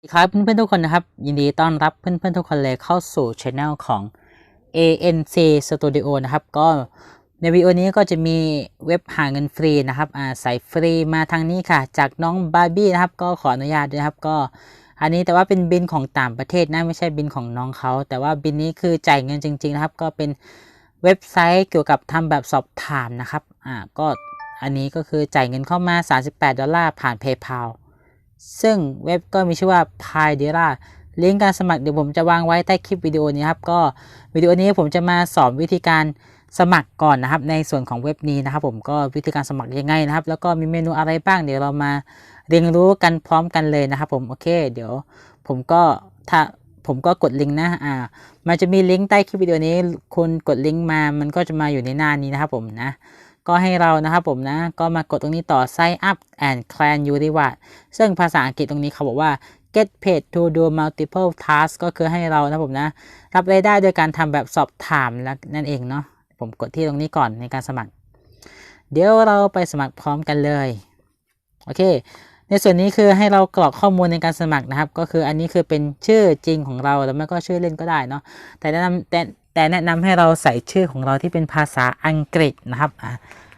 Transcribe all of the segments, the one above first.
สวัสดีครับเพื่อนๆทุกคนนะครับ ยินดีต้อนรับเพื่อนๆทุกคนเลยเข้าสู่ช anel ของ ANC Studio นะครับ ก็ในวิดีโอนี้ก็จะมีเว็บหาเงินฟรีนะครับอ่าใส่ฟรีมาทางนี้ค่ะ จากน้องบาร์บี้นะครับ ก็ขออนุญาตด้วยครับก็ อันนี้แต่ว่าเป็นบินของต่างประเทศนะไม่ใช่บินของน้องเขาแต่ว่าบินนี้คือจ่ายเงินจริง ๆ นะครับ ก็เป็นเว็บไซต์เกี่ยวกับทำแบบสอบถามนะครับอ่าก็อันนี้ก็คือจ่ายเงินเข้ามา 38 ดอลลาร์ผ่าน PayPal ซึ่งเว็บก็มีชื่อว่า p y d e r a ลิงก์การสมัครเดี๋ยวผมจะวางไว้ใต้คลิปวิดีโอนี้ครับ ก็วิดีโอนี้ผมจะมาสอนวิธีการสมัครก่อนนะครับ ในส่วนของเว็บนี้นะครับ ผมก็วิธีการสมัครยังไงนะครับ แล้วก็มีเมนูอะไรบ้างเดี๋ยวเรามาเรียนรู้กันพร้อมกันเลยนะครับ ผมโอเค เดี๋ยว ผมก็ถ้าผมก็กดลิงก์นะ อ่า มันจะมีลิงก์ใต้คลิปวิดีโอนี้คุณกดลิงก์มา มันก็จะมาอยู่ในหน้านี้นะครับผมนะ ก็ให้เรานะครับผมนะ ก็มากดตรงนี้ต่อ sign up and claim you reward ซึ่งภาษาอังกฤษตรงนี้เขาบอกว่า get paid to do multiple tasks ก็คือให้เรานะผมนะ รับรายได้โดยการทำแบบสอบถามแล้วนั่นเองเนาะผมกดที่ตรงนี้ก่อนในการสมัคร เดี๋ยวเราไปสมัครพร้อมกันเลย โอเค ในส่วนนี้คือให้เรากรอกข้อมูลในการสมัครนะครับ ก็คืออันนี้คือเป็นชื่อจริงของเราแล้วไม่ก็ชื่อเล่นก็ได้เนาะแต่แนะนำแต่ แต่แนะนำให้เราใส่ชื่อของเราที่เป็นภาษาอังกฤษนะครับอ่า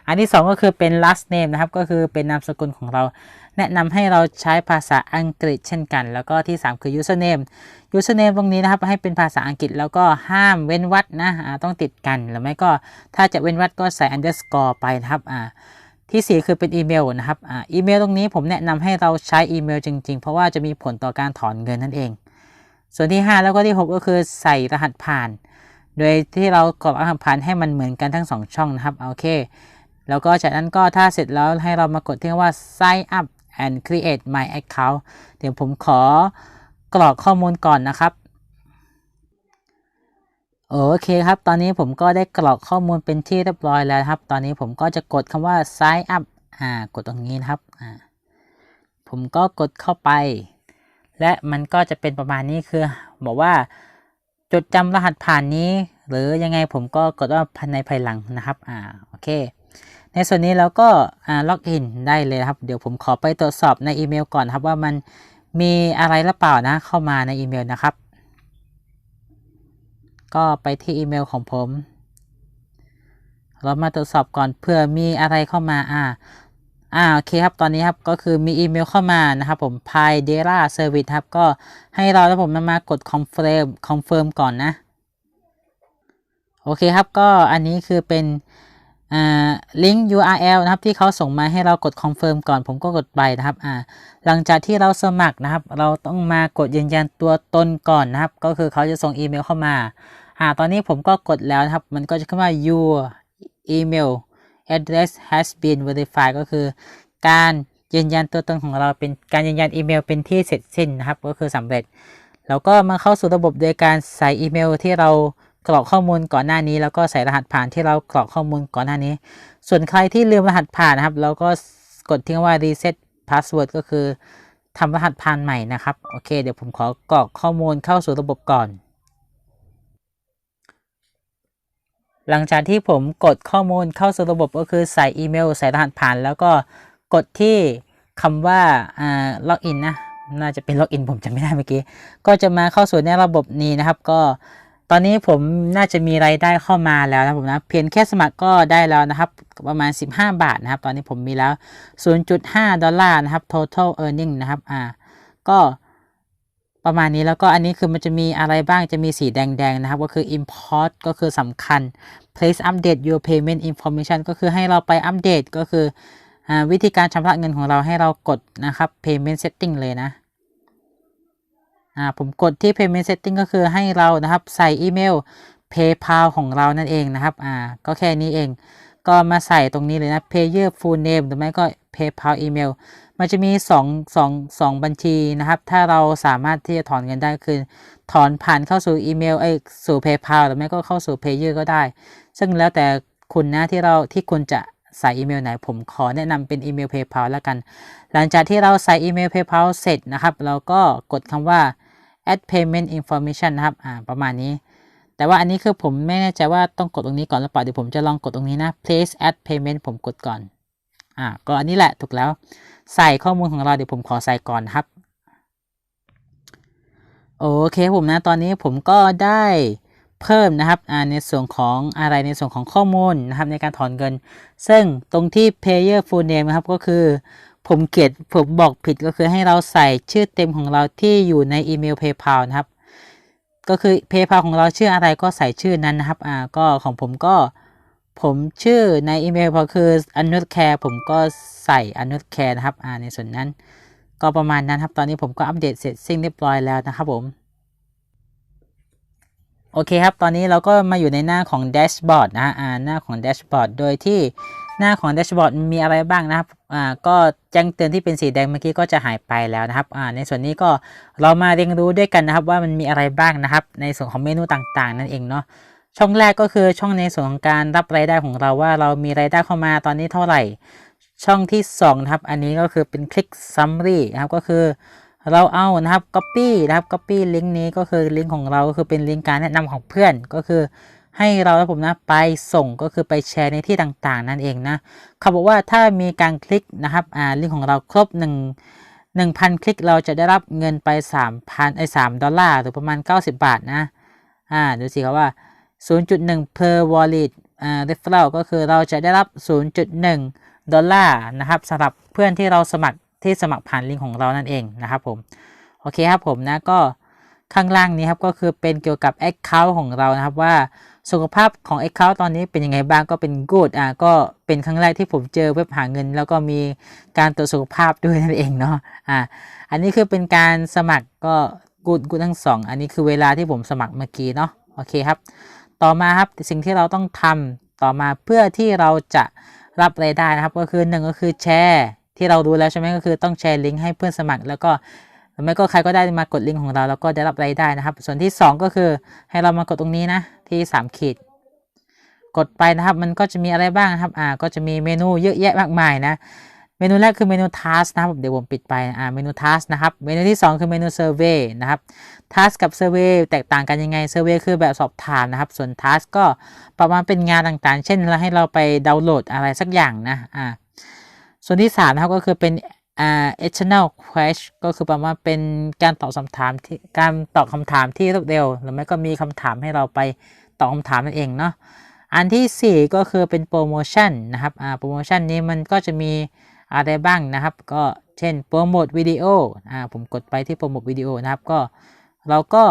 อันที่สองก็คือเป็น last name นะครับ ก็คือเป็นนามสกุลของเรา แนะนำให้เราใช้ภาษาอังกฤษเช่นกัน แล้วก็ที่ 3 คือ username username ตรงนี้นะครับให้เป็นภาษาอังกฤษแล้วก็ห้ามเว้นวรรคนะต้องติดกันหรือไม่ก็ถ้าจะเว้นวรรคก็ใส่ underscore ไปนะครับอ่าที่ 4 คือเป็นอีเมลนะครับอ่าอีเมลตรงนี้ผมแนะนำให้เราใช้อีเมลจริง ๆ เพราะว่าจะมีผลต่อการถอนเงินนั่นเอง ส่วนที่ 5 แล้วก็ที่ 6 ก็คือใส่รหัสผ่าน โดยที่เรากรอกรหัสผ่านให้มันเหมือนกันทั้ง 2 ช่องนะครับโอเค แล้วก็จากนั้นก็ถ้าเสร็จแล้วให้เรามากดที่ว่า sign up and create my account เดี๋ยวผมขอกรอกข้อมูลก่อนนะครับโอเคครับ ตอนนี้ผมก็ได้กรอกข้อมูลเป็นที่เรียบร้อยแล้วครับ ตอนนี้ผมก็จะกดคำว่า sign up อ่ากดตรงนี้นะครับอ่าผมก็กดเข้าไป และมันก็จะเป็นประมาณนี้คือบอกว่า จดจำรหัสผ่านนี้ หรือยังไงผมก็กดว่าภายในภายหลังนะครับอ่าโอเค ในส่วนนี้เราก็อ่าล็อกอินได้เลยครับ เดี๋ยวผมขอไปตรวจสอบในอีเมลก่อนครับว่ามันมีอะไรหรือเปล่านะเข้ามาในอีเมลนะครับ ก็ไปที่อีเมลของผมเรามาตรวจสอบก่อนเผื่อมีอะไรเข้ามาอ่า อ่าโอเคครับตอนนี้ครับก็คือมีอีเมลเข้ามานะครับผม p y d e r a Service ครับก็ให้เราแล้วผมมามากด confirm confirm ก่อนนะโอเคครับก็อันนี้คือเป็นอ่าลิงก์ URL นะครับที่เขาส่งมาให้เรากด confirm ก่อนผมก็กดไปนะครับอ่าหลังจากที่เราสมัครนะครับ เราต้องมากดยืนยันตัวตนก่อนนะครับ ก็คือเขาจะส่งอีเมลเข้ามาอ่าตอนนี้ผมก็กดแล้วนะครับ มันก็จะขึ้นว่า your email address has been verified ก็คือการยืนยันตัวตนของเราเป็นการยืนยันอีเมลเป็นที่เสร็จสิ้นนะครับ ก็คือสำเร็จ แล้วก็มาเข้าสู่ระบบโดยการใส่อีเมลที่เรากรอกข้อมูลก่อนหน้านี้ แล้วก็ใส่รหัสผ่านที่เรากรอกข้อมูลก่อนหน้านี้ ส่วนใครที่ลืมรหัสผ่านนะครับ เราก็กดที่ว่า reset password ก็คือทำรหัสผ่านใหม่นะครับ โอเค เดี๋ยวผมขอกรอกข้อมูลเข้าสู่ระบบก่อน หลังจากที่ผมกดข้อมูลเข้าสู่ระบบก็คือใส่อีเมล ใส่รหัสผ่านแล้วก็กดที่คำว่าอ่าล็อกอินนะ น่าจะเป็นล็อกอินผมจำไม่ได้เมื่อกี้ ก็จะมาเข้าสู่ในระบบนี้นะครับ ก็ตอนนี้ผมน่าจะมีรายได้เข้ามาแล้วนะผมนะ เพียงแค่สมัครก็ได้แล้วนะครับ ประมาณ 15 บาทนะครับ ตอนนี้ผมมีแล้ว 0.5 ดอลลาร์นะครับ total earning นะครับ อ่า ก็ ประมาณนี้แล้วก็อันนี้คือมันจะมีอะไรบ้างจะมีสีแดงๆนะครับ ก็คือ import ก็คือสำคัญ please update your payment information ก็คือให้เราไปอัปเดตก็คืออวิธีการชำระเงินของเราให้เรากดนะครับ payment setting เลยนะผมกดที่ payment setting ก็คือให้เรานะครับใส่อีเมล PayPal ของเรานั่นเองนะครับอ่าก็แค่นี้เอง ก็มาใส่ตรงนี้เลยนะ payer full name หรือไม่ก็ PayPal email มันจะมี2 2 2บัญชีนะครับ ถ้าเราสามารถที่จะถอนเงินได้คือ ถอนผ่านเข้าสู่อีเมลเอ้สู่ PayPal หรือไม่ก็เข้าสู่ Payer ก็ได้ ซึ่งแล้วแต่คุณนะที่เราที่คุณจะใส่อีเมลไหนผมขอแนะนำเป็นอีเมล PayPal แล้วกัน หลังจากที่เราใส่อีเมล PayPal เสร็จนะครับ เราก็กดคำว่า add payment information นะครับอ่าประมาณนี้ แต่ว่าอันนี้คือผมไม่แน่ใจว่าต้องกดตรงนี้ก่อนหรือเปล่าเดี๋ยวผมจะลองกดตรงนี้นะ place add payment ผมกดก่อน อ่าก็อันนี้แหละถูกแล้ว ใส่ข้อมูลของเราเดี๋ยวผมขอใส่ก่อนครับ โอเคผมนะตอนนี้ผมก็ได้เพิ่มนะครับในส่วนของอะไรในส่วนของข้อมูลนะครับในการถอนเงิน ซึ่งตรงที่ payer full name นะครับก็คือผมเขียนผมบอกผิดก็คือให้เราใส่ชื่อเต็มของเราที่อยู่ในอีเมล PayPal นะครับ ก็คือ PayPal ของเราชื่ออะไรก็ใส่ชื่อนั้นนะครับอ่าก็ของผมก็ ผมชื่อในอีเมลพอคืออนุทแคร์ผมก็ใส่อนุทแคร์นะครับอ่าในส่วนนั้น ก็ประมาณนั้นครับตอนนี้ผมก็อัปเดตเสร็จสิ้นเรียบร้อยแล้วนะครับผมโอเคครับ ตอนนี้เราก็มาอยู่ในหน้าของแดชบอร์ดนะอ่าหน้าของแดชบอร์ดโดยที่หน้าของแดชบอร์ดมีอะไรบ้างนะครับอ่าก็แจ้งเตือนที่เป็นสีแดงเมื่อกี้ก็จะหายไปแล้วนะครับอ่าในส่วนนี้ก็เรามาเรียนรู้ด้วยกันนะครับว่ามันมีอะไรบ้างนะครับ ในส่วนของเมนูต่างๆ นั่นเองเนาะ ช่องแรกก็คือช่องในส่วนของการรับรายได้ของเราว่าเรามีรายได้เข้ามาตอนนี้เท่าไหร่ ช่องที่2นะครับอันนี้ก็คือเป็นคลิกซัมมารีนะครับก็คือเราเอานะครับ copy นะครับ copy ลิงก์นี้ก็คือลิงก์ของเราก็คือเป็นลิงก์การแนะนำของเพื่อนก็คือให้เราและผมนะไปส่งก็คือไปแชร์ในที่ต่างๆ นั่นเองนะเขาบอกว่าถ้ามีการคลิกนะครับอ่าลิงก์ของเราครบ1 1,000 คลิกเราจะได้รับเงินไป3,000ไอ้3ดอลลาร์หรือประมาณ 90 บาทนะอ่าดูสิครับว่า 0.1 per wallet อ่า referral ก็คือเราจะได้รับ 0.1 ดอลลาร์นะครับสำหรับเพื่อนที่เราสมัครที่สมัครผ่านลิงก์ของเรานั่นเองนะครับผม โอเคครับผมนะก็ข้างล่างนี้ครับก็คือเป็นเกี่ยวกับ Account ของเรานะครับว่าสุขภาพของ Account ตอนนี้เป็นยังไงบ้างก็เป็น good อ่าก็เป็นครั้งแรกที่ผมเจอเว็บหาเงิน แล้วก็มีการตรวจสุขภาพด้วยนั่นเองเนาะอ่าอันนี้คือเป็นการสมัครก็ good good ทั้งสองอันนี้คือเวลาที่ผมสมัครเมื่อกี้เนาะโอเคครับ ต่อมาครับสิ่งที่เราต้องทำต่อมาเพื่อที่เราจะรับรายได้นะครับ ก็คือหนึ่งก็คือแชร์ที่เรารู้แล้วใช่ไหมก็คือต้องแชร์ลิงก์ให้เพื่อนสมัคร แล้วก็ไม่ก็ใครก็ได้มากดลิงก์ของเราแล้วก็ได้รับรายได้นะครับ ส่วนที่ 2 ก็คือให้เรามากดตรงนี้นะที่ 3 ขีด กดไปนะครับ มันก็จะมีอะไรบ้างนะครับอ่าก็จะมีเมนูเยอะแยะมากมายนะ เมนูแรกคือเมนู task นะครับเดี๋ยวผมปิดไปอ่าเมนู task นะครับ เมนูที่ 2 คือเมนู survey นะครับ task กับ survey แตกต่างกันยังไง survey คือแบบสอบถามนะครับ ส่วน task ก็ประมาณเป็นงานต่างๆ เช่นเราให้เราไปดาวน์โหลดอะไรสักอย่างนะอ่าส่วนที่3นะครับก็คือเป็นอ่า external question ก็คือประมาณเป็นการตอบคำถามที่การตอบคำถามที่รวดเร็ว หรือไม่ก็มีคำถามให้เราไปตอบคำถามนั่นเองเนาะอันที่ 4 ก็คือเป็นโปรโมชั่นนะครับอ่าโปรโมชั่นนี้มันก็จะมี อะไรบ้างนะครับ ก็เช่นโปรโมทวิดีโออ่าผมกดไปที่โปรโมทวิดีโอนะครับ ก็เราก็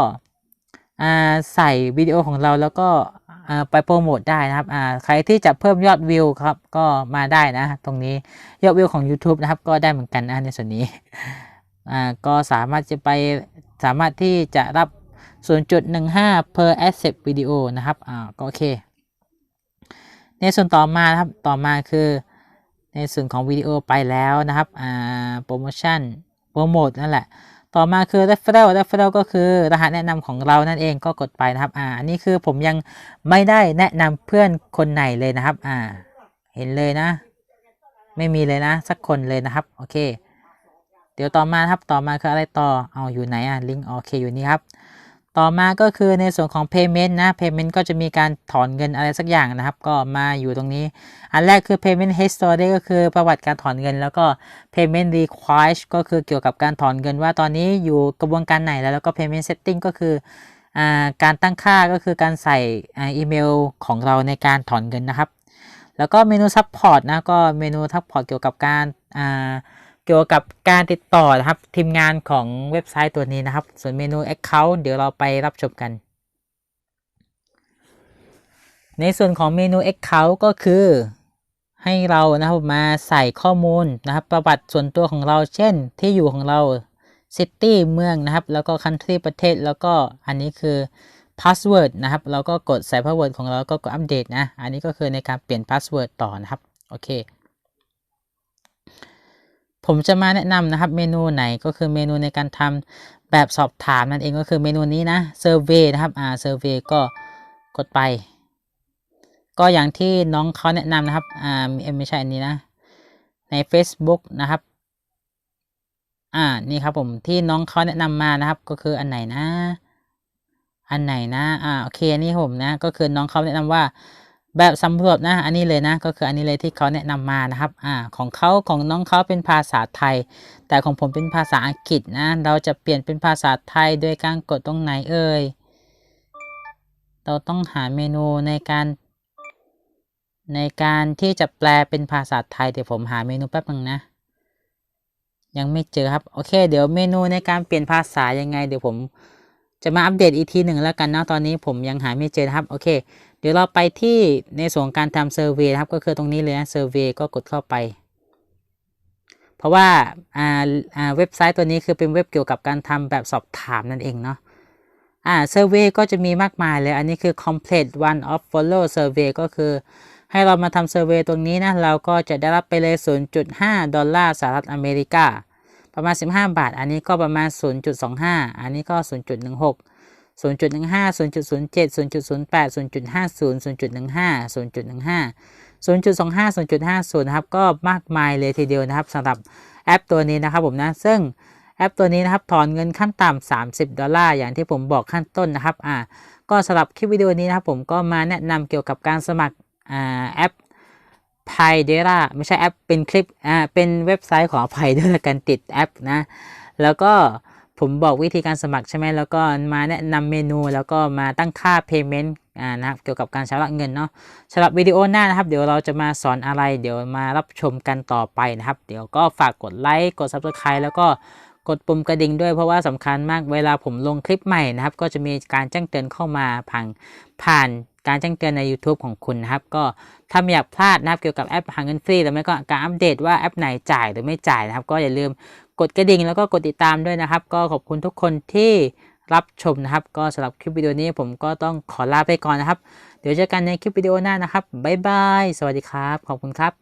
อ่าใส่วิดีโอของเราแล้วก็ไปโปรโมทได้นะครับใครที่จะเพิ่มยอดวิวครับ ก็มาได้นะ ตรงนี้ยอดวิวของ YouTube นะครับ ก็ได้เหมือนกันนะในส่วนนี้ก็สามารถจะไปสามารถที่จะรับ 0.15 per asset video นะครับอ่าก็โอเค ในส่วนต่อมาครับต่อมาคือ ในส่วนของวิดีโอไปแล้วนะครับอ่าโปรโมชั่นโปรโมทนั่นแหละ ต่อมาคือ referral referral ก็คือรหัสแนะนำของเรานั่นเองก็กดไปนะครับอ่าอันนี้คือผมยังไม่ได้แนะนำเพื่อนคนไหนเลยนะครับอ่าเห็นเลยนะ ไม่มีเลยนะ สักคนเลยนะครับโอเค เดี๋ยวต่อมาครับต่อมาคืออะไรต่อเอาอยู่ไหนอะลิงก์โอเคอยู่นี่ครับ ต่อมาก็คือในส่วนของ payment นะ payment ก็จะมีการถอนเงินอะไรสักอย่างนะครับ ก็มาอยู่ตรงนี้ อันแรกคือ payment history ก็คือประวัติการถอนเงิน แล้วก็ payment request ก็คือเกี่ยวกับการถอนเงินว่าตอนนี้อยู่กระบวนการไหนแล้วแล้วก็ payment setting ก็คือการตั้งค่าก็คือการใส่อีเมลของเราในการถอนเงินนะครับ แล้วก็เมนู support นะก็เมนู support เกี่ยวกับการ กี่ยวกับการติดต่อนะครับทีมงานของเว็บไซต์ตัวนี้นะครับ ส่วนเมนู Account เดี๋ยวเราไปรับชมกัน ในส่วนของเมนู Account ก็คือให้เรานะครับมาใส่ข้อมูลนะครับ ประวัติส่วนตัวของเราเช่นที่อยู่ของเราซิตี้เมืองนะครับ แล้วก็คันทรีประเทศแล้วก็อันนี้คือพาสเวิร์ดนะครับเราก็กดใส่พาสเวิร์ดของเราก็กดอัปเดตนะ อันนี้ก็คือในการเปลี่ยนพาสเวิร์ดต่อนะครับ โอเค ผมจะมาแนะนำนะครับเมนูไหนก็คือเมนูในการทำแบบสอบถามนั่นเองก็คือเมนูนี้นะเซอร์เวยนะครับอ่าเซอร์เวยก็กดไป ก็อย่างที่น้องเขาแนะนำนะครับอ่าไม่ใช่อันนี้นะ ใน Facebook นะครับอ่านี่ครับผมที่น้องเขาแนะนำมานะครับ ก็คืออันไหนนะ อันไหนนะอ่าโอเคนี่ผมนะ ก็คือน้องเขาแนะนำว่า แบบสำรวจนะอันนี้เลยนะก็คืออันนี้เลยที่เขาแนะนำมานะครับอ่าของเขาของน้องเขาเป็นภาษาไทย แต่ของผมเป็นภาษาอังกฤษนะเราจะเปลี่ยนเป็นภาษาไทยโดยการกดตรงไหนเอ่ยเราต้องหาเมนูในการ ในการที่จะแปลเป็นภาษาไทยเดี๋ยวผมหาเมนูแป๊บนึงนะ ยังไม่เจอครับโอเค เดี๋ยวเมนูในการเปลี่ยนภาษายังไง เดี๋ยวผมจะมาอัปเดตอีกทีหนึ่งแล้วกันนะตอนนี้ผมยังหาไม่เจอครับโอเค เดี๋ยวเราไปที่ในส่วนการทำเซอร์เวยนะครับก็คือตรงนี้เลยนะเซอร์เวยก็กดเข้าไป เพราะว่าอ่าอ่าเว็บไซต์ตัวนี้คือเป็นเว็บเกี่ยวกับการทำแบบสอบถามนั่นเองเนาะอ่าเซอร์เวยก็จะมีมากมายเลย อันนี้คือ complete one of follow survey ก็คือให้เรามาทำเซอร์เวยตรงนี้นะ เราก็จะได้รับไปเลย 0.5 ดอลลาร์สหรัฐอเมริกา ประมาณ 15 บาท อันนี้ก็ประมาณ 0.25 อันนี้ก็ 0.16 0.15 0.07 0.08 0.50 0.15 0.15 0.25 0.50 นะครับ ก็มากมายเลยทีเดียวนะครับสำหรับแอปตัวนี้นะครับผมนะ ซึ่งแอปตัวนี้นะครับถอนเงินขั้นต่ำ30 ดอลลาร์ อย่างที่ผมบอกขั้นต้นนะครับ อ่า ก็สำหรับคลิปวิดีโอนี้นะครับผมก็มาแนะนำเกี่ยวกับการสมัครอ่าแอป p y d e r a ไม่ใช่แอปเป็นคลิปอ่าเป็นเว็บไซต์ของ p y d e r a กันติดแอปนะ แล้วก็ ผมบอกวิธีการสมัครใช่ไหมแล้วก็มาแนะนำเมนูแล้วก็มาตั้งค่า payment อ่านะครับเกี่ยวกับการชำระเงินเนาะสำหรับวิดีโอหน้านะครับ เดี๋ยวเราจะมาสอนอะไร เดี๋ยวมารับชมกันต่อไปนะครับ เดี๋ยวก็ฝากกดไลค์กด subscribe แล้วก็กดปุ่มกระดิ่งด้วยเพราะว่าสำคัญมากเวลาผมลงคลิปใหม่นะครับ ก็จะมีการแจ้งเตือนเข้ามาผ่านผ่านการแจ้งเตือนใน YouTube ของคุณนะครับ ก็ถ้าไม่อยากพลาดนะครับเกี่ยวกับแอปหาเงินฟรีหรือไม่ก็การอัปเดตว่าแอปไหนจ่ายหรือไม่จ่ายนะครับ ก็อย่าลืม กดกระดิ่งแล้วก็กดติดตามด้วยนะครับ ก็ขอบคุณทุกคนที่รับชมนะครับ ก็สำหรับคลิปวิดีโอนี้ผมก็ต้องขอลาไปก่อนนะครับ เดี๋ยวเจอกันในคลิปวิดีโอหน้านะครับบ๊ายบายสวัสดีครับ ขอบคุณครับ